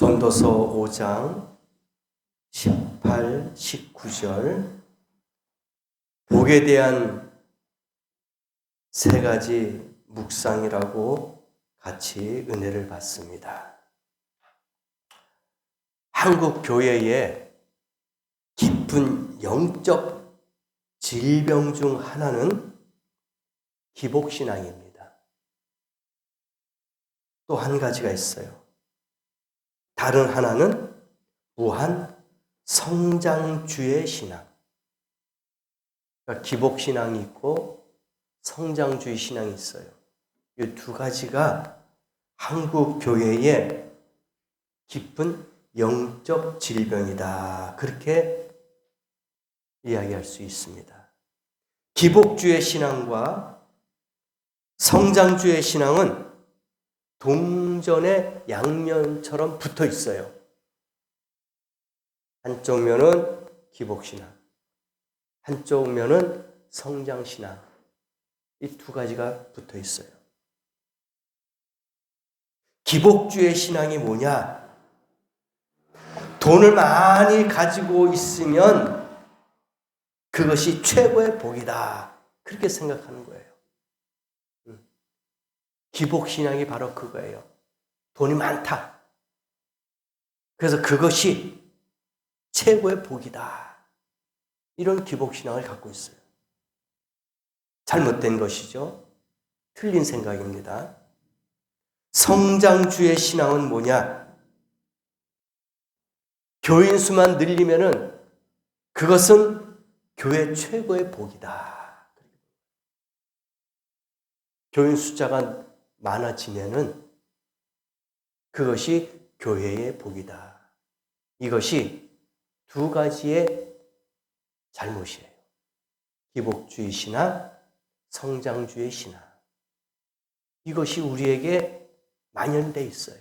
전도서 5장 18, 19절 복에 대한 세 가지 묵상이라고 같이 은혜를 받습니다. 한국 교회의 깊은 영적 질병 중 하나는 기복신앙입니다. 또 한 가지가 있어요. 다른 하나는 무한 성장주의 신앙. 그러니까 기복신앙이 있고 성장주의 신앙이 있어요. 이 두 가지가 한국 교회의 깊은 영적 질병이다. 그렇게 이야기할 수 있습니다. 기복주의 신앙과 성장주의 신앙은 동전의 양면처럼 붙어 있어요. 한쪽 면은 기복신앙, 한쪽 면은 성장신앙. 이 두 가지가 붙어 있어요. 기복주의 신앙이 뭐냐? 돈을 많이 가지고 있으면 그것이 최고의 복이다. 그렇게 생각하는 거예요. 음. 기복신앙이 바로 그거예요. 돈이 많다. 그래서 그것이 최고의 복이다. 이런 기복신앙을 갖고 있어요. 잘못된 것이죠. 틀린 생각입니다. 성장주의 신앙은 뭐냐? 교인 수만 늘리면은 그것은 교회 최고의 복이다. 교인 숫자가 많아지면은 그것이 교회의 복이다. 이것이 두 가지의 잘못이에요. 기복주의 신앙, 성장주의 신앙. 이것이 우리에게 만연돼 있어요.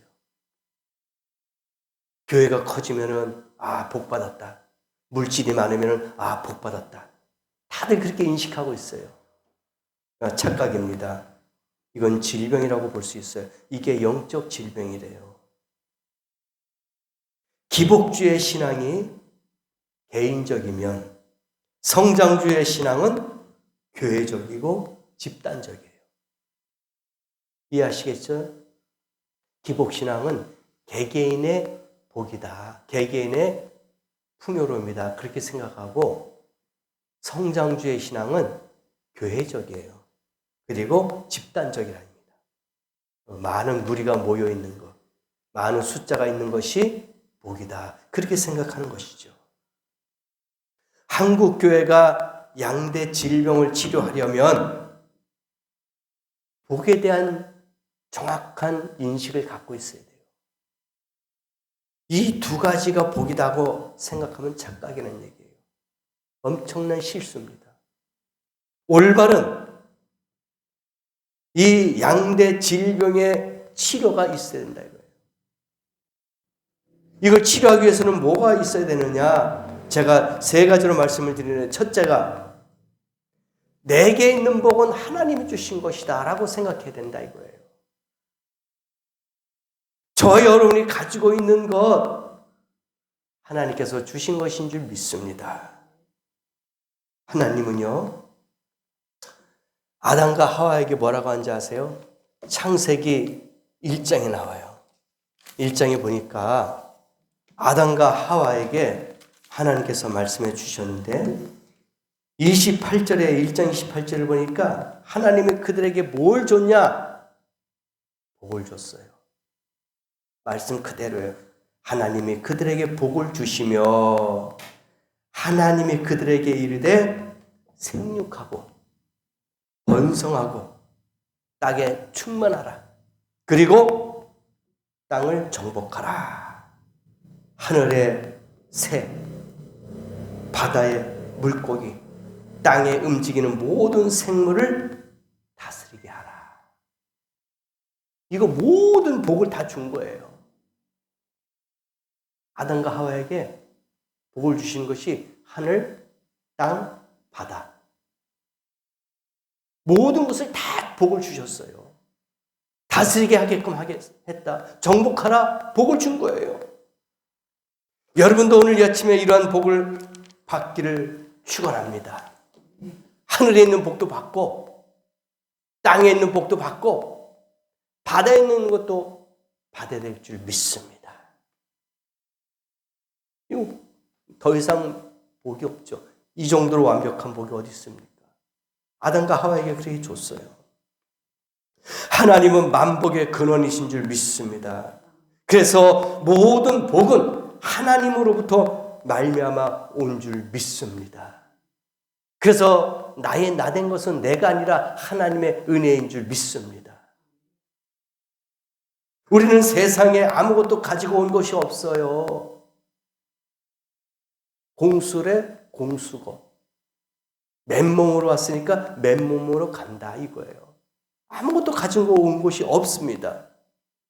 교회가 커지면은 아, 복 받았다. 물질이 많으면은 아, 복 받았다. 다들 그렇게 인식하고 있어요. 아, 착각입니다. 이건 질병이라고 볼 수 있어요. 이게 영적 질병이래요. 기복주의 신앙이 개인적이면 성장주의 신앙은 교회적이고 집단적이에요. 이해하시겠죠? 기복신앙은 개개인의 복이다. 개개인의 풍요로움이다. 그렇게 생각하고 성장주의 신앙은 교회적이에요. 그리고 집단적이랍니다. 많은 무리가 모여 있는 것, 많은 숫자가 있는 것이 복이다. 그렇게 생각하는 것이죠. 한국 교회가 양대 질병을 치료하려면 복에 대한 정확한 인식을 갖고 있어야 돼요. 이 두 가지가 복이다고 생각하면 착각이라는 얘기예요. 엄청난 실수입니다. 올바른 이 양대 질병의 치료가 있어야 된다 이거예요. 이걸 치료하기 위해서는 뭐가 있어야 되느냐? 제가 세 가지로 말씀을 드리는 첫째가 내게 있는 복은 하나님이 주신 것이다라고 생각해야 된다 이거예요. 저 여러분이 가지고 있는 것 하나님께서 주신 것인 줄 믿습니다. 하나님은요, 아담과 하와에게 뭐라고 한지 아세요? 창세기 1장에 나와요. 1장에 보니까 아담과 하와에게 하나님께서 말씀해 주셨는데 28절에 1장 28절을 보니까 하나님이 그들에게 뭘 줬냐? 복을 줬어요. 말씀 그대로예요. 하나님이 그들에게 복을 주시며 하나님이 그들에게 이르되 생육하고 번성하고 땅에 충만하라. 그리고 땅을 정복하라. 하늘의 새, 바다의 물고기, 땅에 움직이는 모든 생물을 다스리게 하라. 이거 모든 복을 다 준 거예요. 아담과 하와에게 복을 주신 것이 하늘, 땅, 바다. 모든 것을 다 복을 주셨어요. 다스리게 하게끔 하게 했다. 정복하라 복을 준 거예요. 여러분도 오늘 이 아침에 이러한 복을 받기를 축원합니다. 하늘에 있는 복도 받고 땅에 있는 복도 받고 바다에 있는 것도 받아야 될 줄 믿습니다. 이거 더 이상 복이 없죠. 이 정도로 완벽한 복이 어디 있습니까? 아담과 하와에게 그렇게 줬어요. 하나님은 만복의 근원이신 줄 믿습니다. 그래서 모든 복은 하나님으로부터 말미암아 온 줄 믿습니다. 그래서 나의 나된 것은 내가 아니라 하나님의 은혜인 줄 믿습니다. 우리는 세상에 아무것도 가지고 온 것이 없어요. 공술에 공수고 맨몸으로 왔으니까 맨몸으로 간다 이거예요. 아무것도 가지고 온 것이 없습니다.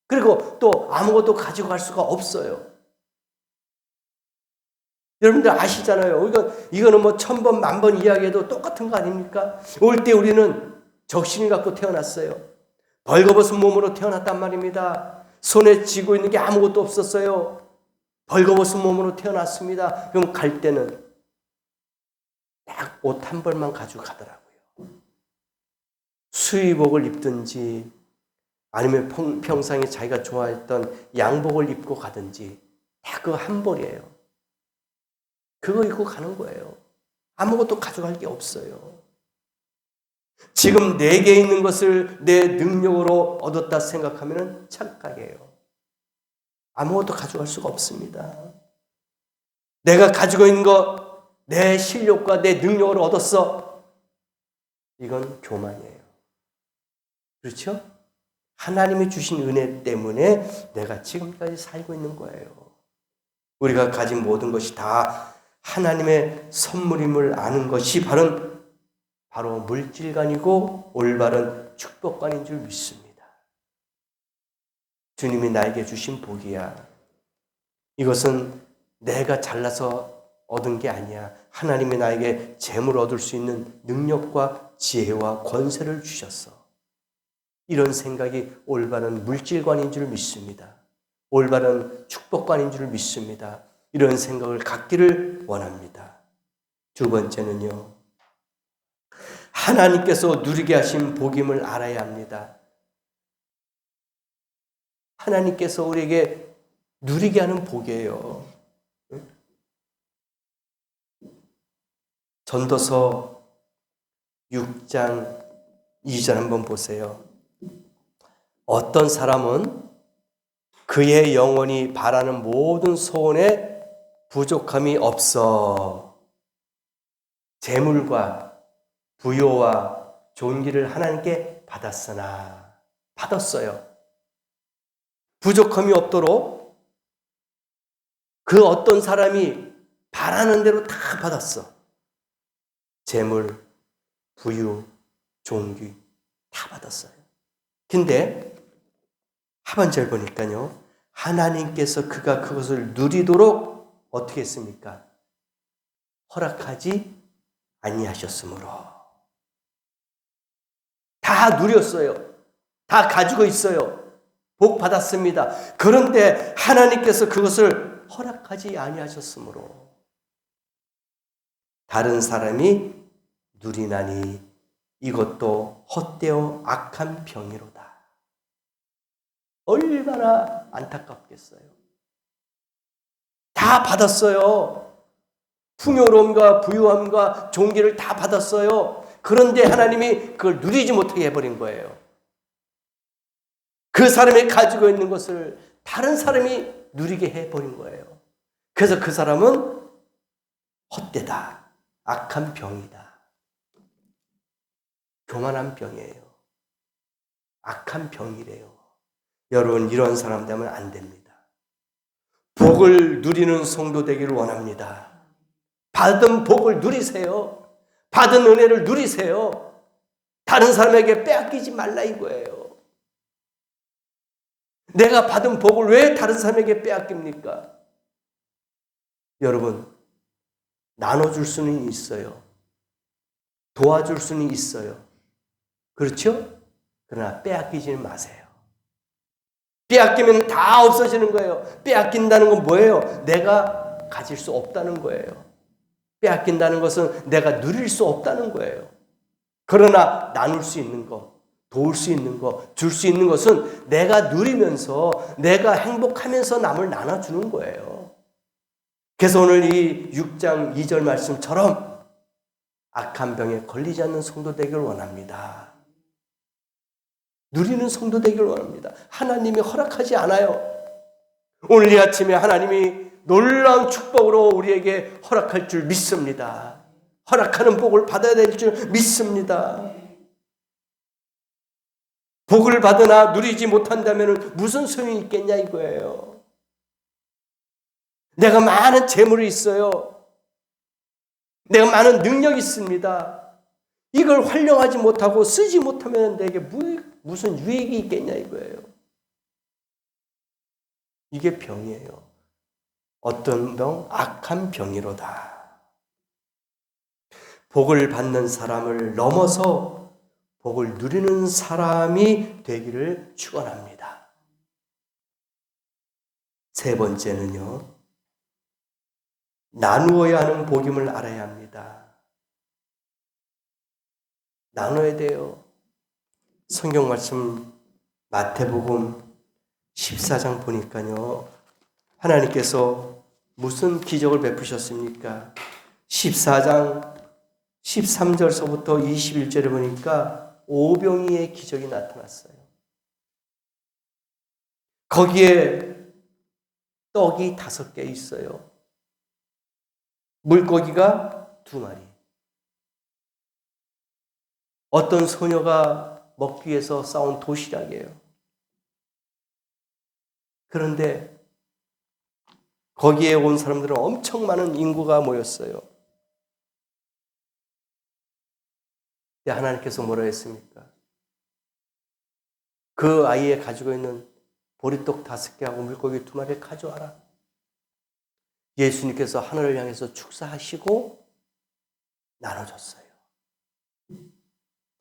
그리고 또 아무것도 가지고 갈 수가 없어요. 여러분들 아시잖아요. 이거, 이거는 뭐 천 번, 만번 이야기해도 똑같은 거 아닙니까? 올 때 우리는 적신을 갖고 태어났어요. 벌거벗은 몸으로 태어났단 말입니다. 손에 쥐고 있는 게 아무것도 없었어요. 벌거벗은 몸으로 태어났습니다. 그럼 갈 때는 딱 옷 한 벌만 가지고 가더라고요. 수의복을 입든지 아니면 평, 평상에 자기가 좋아했던 양복을 입고 가든지 다 그 한 벌이에요. 그거 입고 가는 거예요. 아무것도 가져갈 게 없어요. 지금 내게 있는 것을 내 능력으로 얻었다 생각하면 착각이에요. 아무것도 가져갈 수가 없습니다. 내가 가지고 있는 것, 내 실력과 내 능력으로 얻었어. 이건 교만이에요. 그렇죠? 하나님이 주신 은혜 때문에 내가 지금까지 살고 있는 거예요. 우리가 가진 모든 것이 다 하나님의 선물임을 아는 것이 바로 바로 물질관이고 올바른 축복관인 줄 믿습니다. 주님이 나에게 주신 복이야. 이것은 내가 잘나서 얻은 게 아니야. 하나님이 나에게 재물 얻을 수 있는 능력과 지혜와 권세를 주셨어. 이런 생각이 올바른 물질관인 줄 믿습니다. 올바른 축복관인 줄 믿습니다. 이런 생각을 갖기를 원합니다. 두 번째는요. 하나님께서 누리게 하신 복임을 알아야 합니다. 하나님께서 우리에게 누리게 하는 복이에요. 전도서 6장 2절 한번 보세요. 어떤 사람은 그의 영혼이 바라는 모든 소원에 부족함이 없어 재물과 부요와 존귀를 하나님께 받았으나 받았어요. 부족함이 없도록 그 어떤 사람이 바라는 대로 다 받았어. 재물, 부유, 존귀 다 받았어요. 근데 하반절 보니까요. 하나님께서 그가 그것을 누리도록 어떻게 했습니까? 허락하지 아니하셨으므로 다 누렸어요. 다 가지고 있어요. 복 받았습니다. 그런데 하나님께서 그것을 허락하지 아니하셨으므로 다른 사람이 누리나니 이것도 헛되어 악한 병이로다. 얼마나 안타깝겠어요. 다 받았어요. 풍요로움과 부유함과 종기를 다 받았어요. 그런데 하나님이 그걸 누리지 못하게 해버린 거예요. 그 사람이 가지고 있는 것을 다른 사람이 누리게 해버린 거예요. 그래서 그 사람은 헛되다. 악한 병이다. 교만한 병이에요. 악한 병이래요. 여러분, 이런 사람 되면 안 됩니다. 복을 누리는 성도 되기를 원합니다. 받은 복을 누리세요. 받은 은혜를 누리세요. 다른 사람에게 빼앗기지 말라 이거예요. 내가 받은 복을 왜 다른 사람에게 빼앗깁니까? 여러분, 나눠줄 수는 있어요. 도와줄 수는 있어요. 그렇죠? 그러나 빼앗기지는 마세요. 빼앗기면 다 없어지는 거예요. 빼앗긴다는 건 뭐예요? 내가 가질 수 없다는 거예요. 빼앗긴다는 것은 내가 누릴 수 없다는 거예요. 그러나 나눌 수 있는 것, 도울 수 있는 것, 줄 수 있는 것은 내가 누리면서 내가 행복하면서 남을 나눠주는 거예요. 그래서 오늘 이 6장 2절 말씀처럼 악한 병에 걸리지 않는 성도 되기를 원합니다. 누리는 성도 되기를 원합니다. 하나님이 허락하지 않아요. 오늘 이 아침에 하나님이 놀라운 축복으로 우리에게 허락할 줄 믿습니다. 허락하는 복을 받아야 될 줄 믿습니다. 복을 받으나 누리지 못한다면 무슨 소용이 있겠냐 이거예요. 내가 많은 재물이 있어요. 내가 많은 능력이 있습니다. 이걸 활용하지 못하고 쓰지 못하면 내게 무슨 유익이 있겠냐 이거예요. 이게 병이에요. 어떤 병? 악한 병이로다. 복을 받는 사람을 넘어서 복을 누리는 사람이 되기를 축원합니다. 세 번째는요. 나누어야 하는 복임을 알아야 합니다. 나눠야 돼요. 성경 말씀 마태복음 14장 보니까요. 하나님께서 무슨 기적을 베푸셨습니까? 14장 13절서부터 21절에 보니까 오병이의 기적이 나타났어요. 거기에 떡이 다섯 개 있어요. 물고기가 두 마리. 어떤 소녀가 먹기 위해서 싸운 도시락이에요. 그런데 거기에 온 사람들은 엄청 많은 인구가 모였어요. 하나님께서 뭐라 했습니까? 그 아이에 가지고 있는 보리떡 다섯 개하고 물고기 두 마리를 가져와라. 예수님께서 하늘을 향해서 축사하시고 나눠줬어요.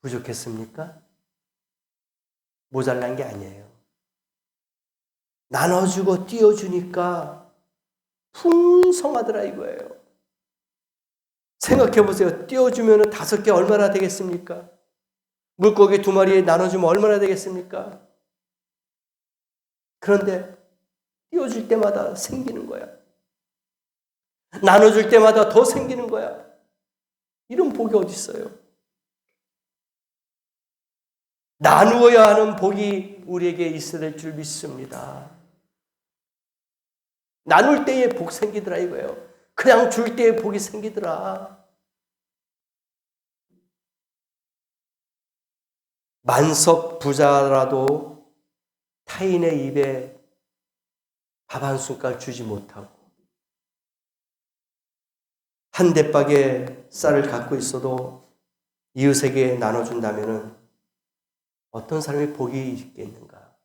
부족했습니까? 모자란 게 아니에요. 나눠주고 띄워주니까 풍성하더라 이거예요. 생각해 보세요. 띄워주면 다섯 개 얼마나 되겠습니까? 물고기 두 마리에 나눠주면 얼마나 되겠습니까? 그런데 띄워줄 때마다 생기는 거야. 나눠줄 때마다 더 생기는 거야. 이런 복이 어디 있어요? 나누어야 하는 복이 우리에게 있어야 될줄 믿습니다. 나눌 때에 복 생기더라 이거예요. 그냥 줄 때에 복이 생기더라. 만석 부자라도 타인의 입에 밥 한 숟갈 주지 못하고 한 대박의 쌀을 갖고 있어도 이웃에게 나눠준다면 어떤 사람이 복이 있겠는가?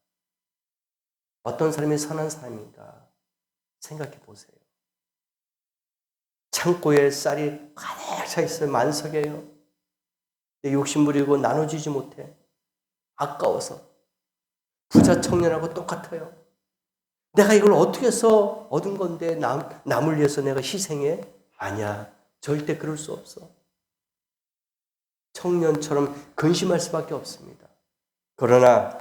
어떤 사람이 선한 사람인가? 생각해 보세요. 창고에 쌀이 가득 차 있어요. 만석이에요. 욕심부리고 나눠주지 못해. 아까워서. 부자 청년하고 똑같아요. 내가 이걸 어떻게 해서 얻은 건데 남, 남을 위해서 내가 희생해? 아니야. 절대 그럴 수 없어. 청년처럼 근심할 수밖에 없습니다. 그러나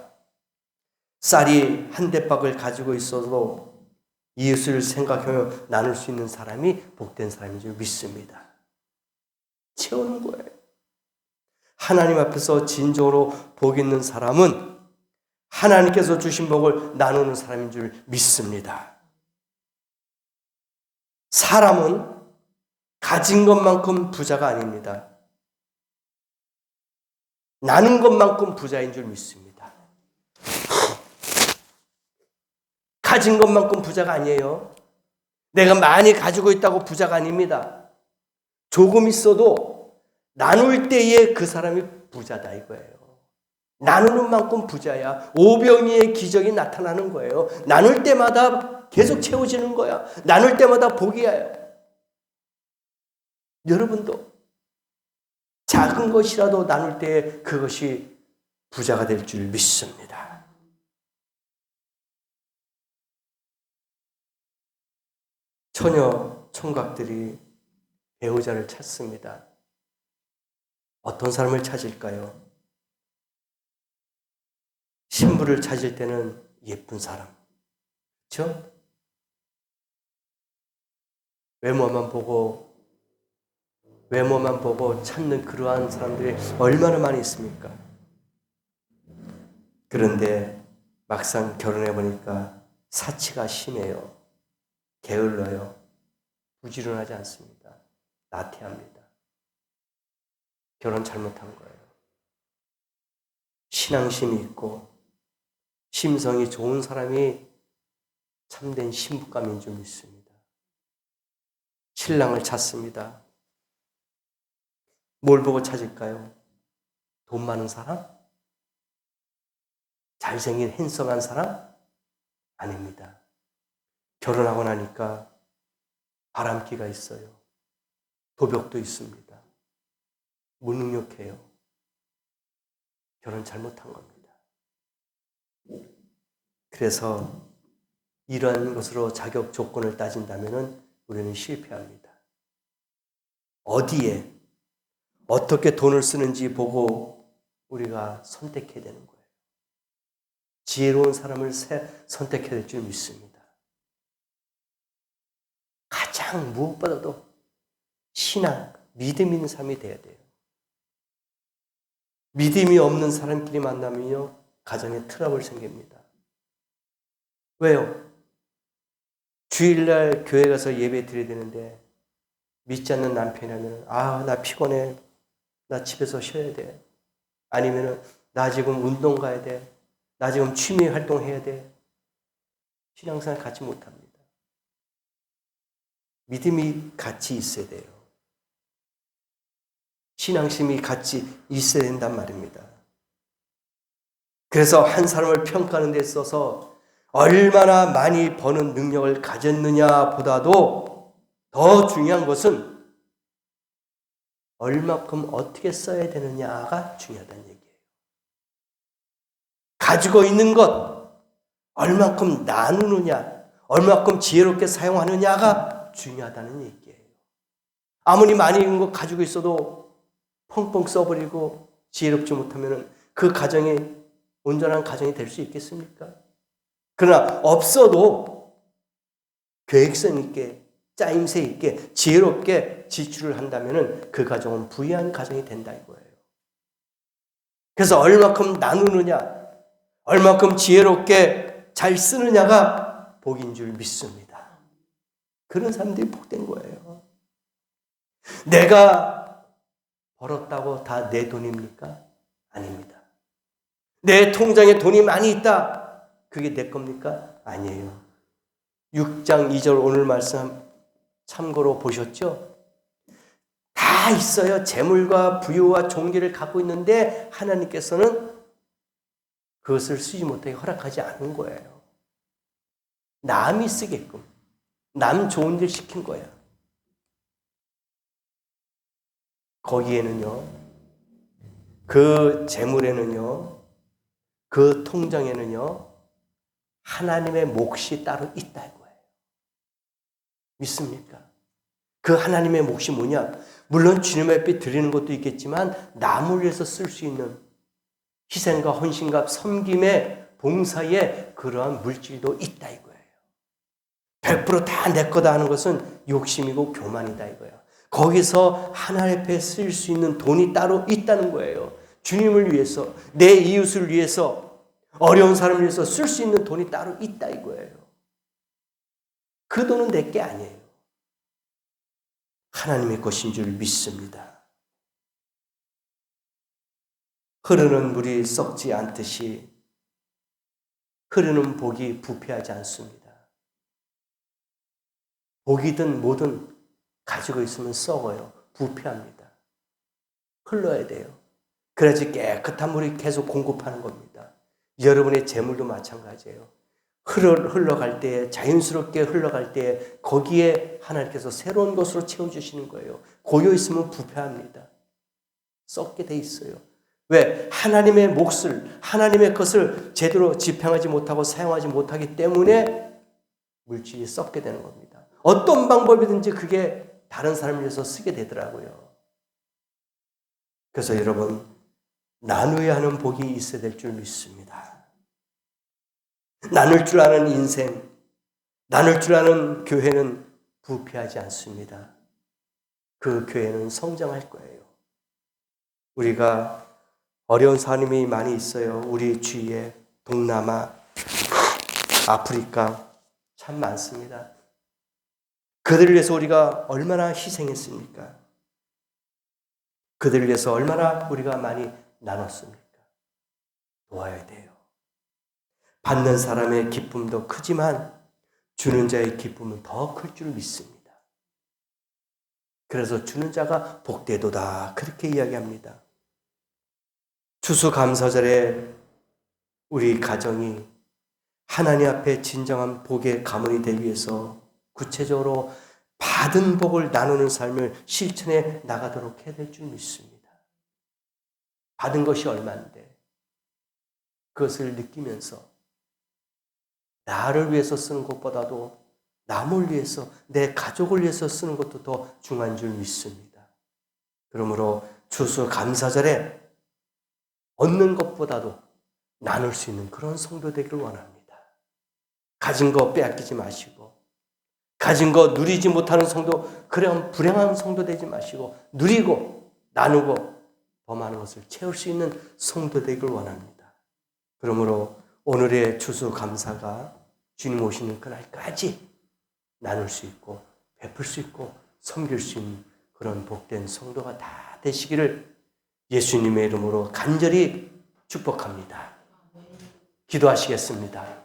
쌀이 한 대박을 가지고 있어도 이웃을 생각하며 나눌 수 있는 사람이 복된 사람인 줄 믿습니다. 채우는 거예요. 하나님 앞에서 진정으로 복 있는 사람은 하나님께서 주신 복을 나누는 사람인 줄 믿습니다. 사람은 가진 것만큼 부자가 아닙니다. 나는 것만큼 부자인 줄 믿습니다. 가진 것만큼 부자가 아니에요. 내가 많이 가지고 있다고 부자가 아닙니다. 조금 있어도 나눌 때에 그 사람이 부자다 이거예요. 나누는 만큼 부자야. 오병이의 기적이 나타나는 거예요. 나눌 때마다 계속 채워지는 거야. 나눌 때마다 복이야. 여러분도 작은 것이라도 나눌 때 그것이 부자가 될 줄 믿습니다. 처녀 총각들이 배우자를 찾습니다. 어떤 사람을 찾을까요? 신부를 찾을 때는 예쁜 사람. 그렇죠? 외모만 보고 외모만 보고 찾는 그러한 사람들이 얼마나 많이 있습니까? 그런데 막상 결혼해 보니까 사치가 심해요. 게을러요. 부지런하지 않습니다. 나태합니다. 결혼 잘못한 거예요. 신앙심이 있고 심성이 좋은 사람이 참된 신부감인 줄 믿습니다. 신랑을 찾습니다. 뭘 보고 찾을까요? 돈 많은 사람? 잘생긴 핸섬한 사람? 아닙니다. 결혼하고 나니까 바람기가 있어요. 도벽도 있습니다. 무능력해요. 결혼 잘못한 겁니다. 그래서 이러한 것으로 자격 조건을 따진다면 우리는 실패합니다. 어디에 어떻게 돈을 쓰는지 보고 우리가 선택해야 되는 거예요. 지혜로운 사람을 선택해야 될 줄 믿습니다. 가장 무엇보다도 신앙, 믿음 있는 삶이 돼야 돼요. 믿음이 없는 사람끼리 만나면요, 가정에 트러블 생깁니다. 왜요? 주일날 교회 가서 예배 드려야 되는데, 믿지 않는 남편이라면, 아, 나 피곤해. 나 집에서 쉬어야 돼. 아니면은, 나 지금 운동 가야 돼. 나 지금 취미 활동해야 돼. 신앙생활 같이 못합니다. 믿음이 같이 있어야 돼요. 신앙심이 같이 있어야 된단 말입니다. 그래서 한 사람을 평가하는 데 있어서 얼마나 많이 버는 능력을 가졌느냐 보다도 더 중요한 것은 얼마큼 어떻게 써야 되느냐가 중요하다는 얘기예요. 가지고 있는 것, 얼마큼 나누느냐, 얼마큼 지혜롭게 사용하느냐가 중요하다는 얘기예요. 아무리 많이 있는 것 가지고 있어도 펑펑 써버리고 지혜롭지 못하면 그 가정이 온전한 가정이 될 수 있겠습니까? 그러나 없어도 계획성 있게 짜임새 있게 지혜롭게 지출을 한다면 그 가정은 부유한 가정이 된다 이거예요. 그래서 얼마큼 나누느냐, 얼마큼 지혜롭게 잘 쓰느냐가 복인 줄 믿습니다. 그런 사람들이 복된 거예요. 내가 벌었다고 다 내 돈입니까? 아닙니다. 내 통장에 돈이 많이 있다. 그게 내 겁니까? 아니에요. 6장 2절 오늘 말씀 참고로 보셨죠? 다 있어요. 재물과 부유와 종기를 갖고 있는데 하나님께서는 그것을 쓰지 못하게 허락하지 않은 거예요. 남이 쓰게끔. 남 좋은 일 시킨 거야. 거기에는요, 그 재물에는요, 그 통장에는요, 하나님의 몫이 따로 있다 거예요. 믿습니까? 그 하나님의 몫이 뭐냐? 물론 주님의 앞에 드리는 것도 있겠지만 남을 위해서 쓸 수 있는 희생과 헌신과 섬김의 봉사에 그러한 물질도 있다 이거예요. 100%다 내 거다 하는 것은 욕심이고 교만이다 이거예요. 거기서 하나님 앞에 쓸 수 있는 돈이 따로 있다는 거예요. 주님을 위해서, 내 이웃을 위해서, 어려운 사람을 위해서 쓸 수 있는 돈이 따로 있다 이거예요. 그 돈은 내 게 아니에요. 하나님의 것인 줄 믿습니다. 흐르는 물이 썩지 않듯이 흐르는 복이 부패하지 않습니다. 복이든 뭐든 가지고 있으면 썩어요. 부패합니다. 흘러야 돼요. 그래야지 깨끗한 물이 계속 공급하는 겁니다. 여러분의 재물도 마찬가지예요. 흘러, 흘러갈 때, 자연스럽게 흘러갈 때, 거기에 하나님께서 새로운 것으로 채워주시는 거예요. 고여 있으면 부패합니다. 썩게 돼 있어요. 왜? 하나님의 몫을, 하나님의 것을 제대로 집행하지 못하고 사용하지 못하기 때문에 물질이 썩게 되는 겁니다. 어떤 방법이든지 그게 다른 사람을 위해서 쓰게 되더라고요. 그래서 여러분, 나누어야 하는 복이 있어야 될 줄 믿습니다. 나눌 줄 아는 인생, 나눌 줄 아는 교회는 부패하지 않습니다. 그 교회는 성장할 거예요. 우리가 어려운 사람이 많이 있어요. 우리 주위에 동남아, 아프리카 참 많습니다. 그들을 위해서 우리가 얼마나 희생했습니까? 그들을 위해서 얼마나 우리가 많이 나눴습니까? 도와야 돼요. 받는 사람의 기쁨도 크지만 주는 자의 기쁨은 더 클 줄 믿습니다. 그래서 주는 자가 복되도다 그렇게 이야기합니다. 추수감사절에 우리 가정이 하나님 앞에 진정한 복의 가문이 되기 위해서 구체적으로 받은 복을 나누는 삶을 실천해 나가도록 해야 될 줄 믿습니다. 받은 것이 얼마인데 그것을 느끼면서 나를 위해서 쓰는 것보다도 남을 위해서 내 가족을 위해서 쓰는 것도 더 중요한 줄 믿습니다. 그러므로 추수 감사절에 얻는 것보다도 나눌 수 있는 그런 성도 되기를 원합니다. 가진 거 빼앗기지 마시고 가진 거 누리지 못하는 성도 그런 불행한 성도 되지 마시고 누리고 나누고 더 많은 것을 채울 수 있는 성도 되기를 원합니다. 그러므로 오늘의 추수 감사가 주님 오시는 그날까지 나눌 수 있고 베풀 수 있고 섬길 수 있는 그런 복된 성도가 다 되시기를 예수님의 이름으로 간절히 축복합니다. 기도하시겠습니다.